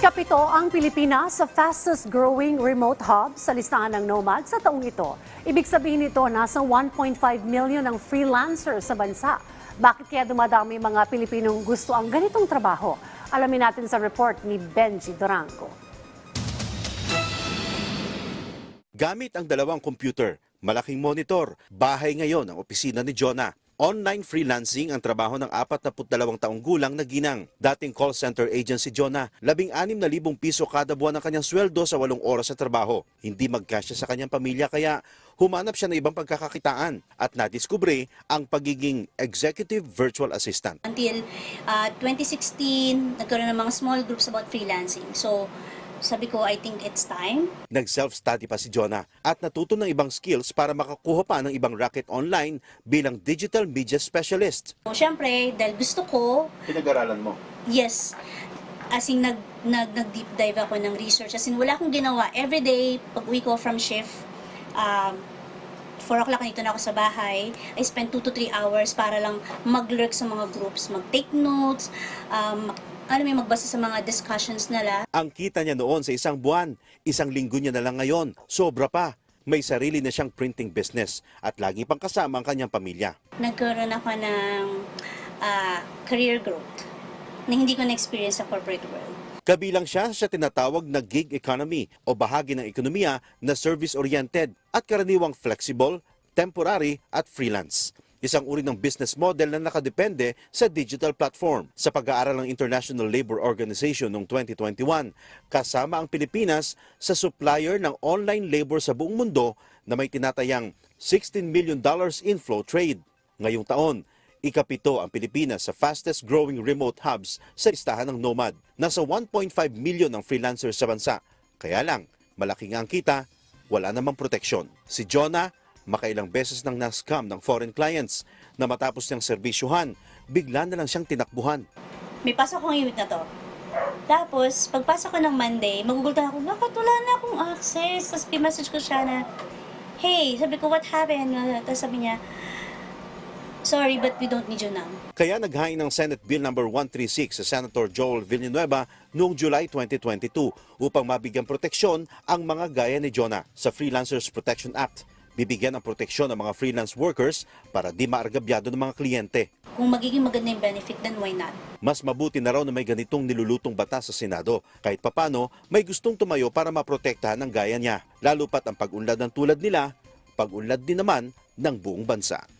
Ikapito ang Pilipinas sa fastest growing remote hub sa listahan ng NOMAD sa taong ito. Ibig sabihin nito, nasa 1.5 million ang freelancers sa bansa. Bakit kaya dumadami mga Pilipinong gusto ang ganitong trabaho? Alamin natin sa report ni Benji Durango. Gamit ang dalawang computer, malaking monitor, bahay ngayon ang opisina ni Jonah. Online freelancing ang trabaho ng 42 taong gulang na ginang. Dating call center agent si Jonah, 16,000 piso kada buwan ang kanyang sweldo sa walong oras sa trabaho. Hindi magkasya sa kanyang pamilya kaya humanap siya ng ibang pagkakakitaan at nadiskubre ang pagiging executive virtual assistant. Until uh, 2016, nagkaroon ng mga small groups about freelancing. So, sabi ko, I think it's time. Nag-self-study pa si Jonah at natuto ng ibang skills para makakuha pa ng ibang racket online bilang digital media specialist. So, syempre, dahil gusto ko, Pinag-aralan mo? yes, as in, nag, nag, nag-deep dive ako ng research. As in, wala akong ginawa. Every day, pag uwi ko from shift, um, 4 o'clock nito na ako sa bahay, I spend 2 to 3 hours para lang mag-lurk sa mga groups, mag-take notes, um, alam mo, magbasa sa mga discussions nila. Ang kita niya noon sa isang buwan, isang linggo niya na lang ngayon. Sobra pa. May sarili na siyang printing business at lagi pang kasama ang kanyang pamilya. nagkaroon ako ng ah, career growth na hindi ko na-experience sa corporate world. Kabilang siya sa tinatawag na gig economy o bahagi ng ekonomiya na service-oriented at karaniwang flexible, temporary at freelance. Isang uri ng business model na nakadepende sa digital platform. Sa pag-aaral ng International Labor Organization noong 2021, kasama ang Pilipinas sa supplier ng online labor sa buong mundo na may tinatayang $16 million inflow trade. Ngayong taon, Ikapito ang Pilipinas sa fastest growing remote hubs sa listahan ng NOMAD. Nasa 1.5 million ang freelancers sa bansa. Kaya lang, malaki nga ang kita, wala namang proteksyon. Si Jonah, makailang beses nang na-scam ng foreign clients na matapos niyang serbisyuhan, bigla na lang siyang tinakbuhan. May pasok akong unit na to. Tapos, pagpasok ko ng Monday, magugultan ako, bakit wala na akong access? Tapos, message ko siya na, hey, sabi ko, what happened? Tapos sabi niya, sorry, but we don't need you now. Kaya naghain ng Senate Bill No. 136 sa Senator Joel Villanueva noong July 2022 upang mabigyan proteksyon ang mga gaya ni Jonah sa Freelancers Protection Act. Bibigyan ng proteksyon ang mga freelance workers para di maargabyado ng mga kliyente. Kung magiging maganda yung benefit, then why not? Mas mabuti na raw na may ganitong nilulutong batas sa Senado. Kahit papano, may gustong tumayo para maprotektahan ng gaya niya. Lalo pat ang pag-unlad ng tulad nila, pag-unlad din naman ng buong bansa.